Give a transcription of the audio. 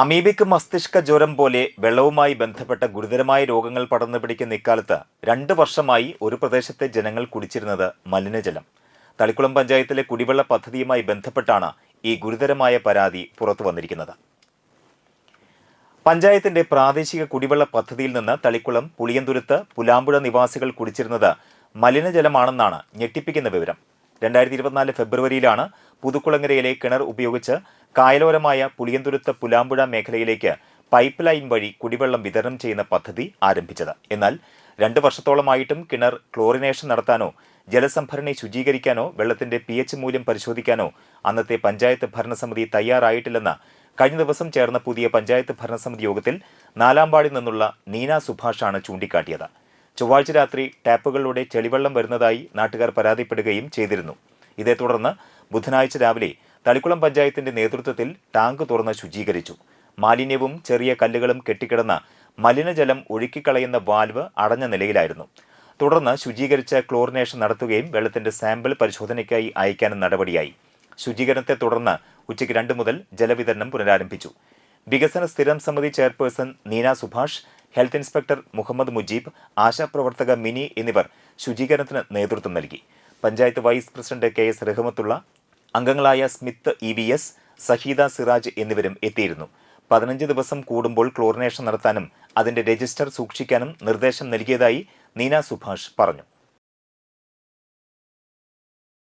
Amoebic മസ്തിഷ്ക ജ്വരം പോലെ വെള്ളവുമായി ബന്ധപ്പെട്ട ഗുരുതരമായ രോഗങ്ങൾ പടർന്നു പിടിക്കുന്ന ഇക്കാലത്ത് രണ്ട് വർഷമായി ഒരു പ്രദേശത്തെ ജനങ്ങൾ കുടിച്ചിരുന്നത് മലിനജലം. തളിക്കുളം പഞ്ചായത്തിലെ കുടിവെള്ള പദ്ധതിയുമായി ബന്ധപ്പെട്ടാണ് ഈ ഗുരുതരമായ പരാതി പുറത്തു വന്നിരിക്കുന്നത്. പഞ്ചായത്തിന്റെ പ്രാദേശിക കുടിവെള്ള പദ്ധതിയിൽ നിന്ന് തളിക്കുളം പുളിയന്തുരുത്ത് പുലാമ്പുഴ നിവാസികൾ കുടിച്ചിരുന്നത് മലിനജലമാണെന്നാണ് ഞെട്ടിപ്പിക്കുന്ന വിവരം. രണ്ടായിരത്തി ഇരുപത്തിനാല് ഫെബ്രുവരിയിലാണ് പുതുക്കുളങ്ങരയിലെ കിണർ ഉപയോഗിച്ച് കായലോരമായ പുളിയന്തുരുത്ത് പുലാമ്പുഴ മേഖലയിലേക്ക് പൈപ്പ് ലൈൻ വഴി കുടിവെള്ളം വിതരണം ചെയ്യുന്ന പദ്ധതി ആരംഭിച്ചത്. എന്നാൽ രണ്ട് വർഷത്തോളമായിട്ടും കിണർ ക്ലോറിനേഷൻ നടത്താനോ ജലസംഭരണി ശുചീകരിക്കാനോ വെള്ളത്തിന്റെ പി എച്ച് മൂല്യം പരിശോധിക്കാനോ അന്നത്തെ പഞ്ചായത്ത് ഭരണസമിതി തയ്യാറായിട്ടില്ലെന്ന് കഴിഞ്ഞ ദിവസം ചേർന്ന പുതിയ പഞ്ചായത്ത് ഭരണസമിതി യോഗത്തിൽ നാലാമ്പാടിൽ നിന്നുള്ള നീന സുഭാഷാണ് ചൂണ്ടിക്കാട്ടിയത്. ചൊവ്വാഴ്ച രാത്രി ടാപ്പുകളിലൂടെ ചെളിവെള്ളം വരുന്നതായി നാട്ടുകാർ പരാതിപ്പെടുകയും ചെയ്തിരുന്നു. ഇതേ തുടർന്ന് ബുധനാഴ്ച രാവിലെ തളിക്കുളം പഞ്ചായത്തിന്റെ നേതൃത്വത്തിൽ ടാങ്ക് തുറന്ന് ശുചീകരിച്ചു. മാലിന്യവും ചെറിയ കല്ലുകളും കെട്ടിക്കിടന്ന മലിനജലം ഒഴുക്കിക്കളയുന്ന വാൽവ് അടഞ്ഞ നിലയിലായിരുന്നു. തുടർന്ന് ശുചീകരിച്ച ക്ലോറിനേഷൻ നടത്തുകയും വെള്ളത്തിന്റെ സാമ്പിൾ പരിശോധനയ്ക്കായി അയക്കാനും നടപടിയായി. ശുചീകരണത്തെ തുടർന്ന് ഉച്ചയ്ക്ക് രണ്ട് മുതൽ ജലവിതരണം പുനരാരംഭിച്ചു. വികസന സ്ഥിരം സമിതി chairperson Neena Subhash health inspector Muhammad Mujeeb ആശാപ്രവർത്തക Mini എന്നിവർ ശുചീകരണത്തിന് നേതൃത്വം നൽകി. Panchayat vice president K S Rahmathulla അംഗങ്ങളായ Smith E V S Saheeda Siraj എന്നിവരും എത്തിയിരുന്നു. പതിനഞ്ച് ദിവസം കൂടുമ്പോൾ ക്ലോറിനേഷൻ നടത്താനും അതിന്റെ രജിസ്റ്റർ സൂക്ഷിക്കാനും നിർദ്ദേശം നൽകിയതായി നീന സുഭാഷ് പറഞ്ഞു.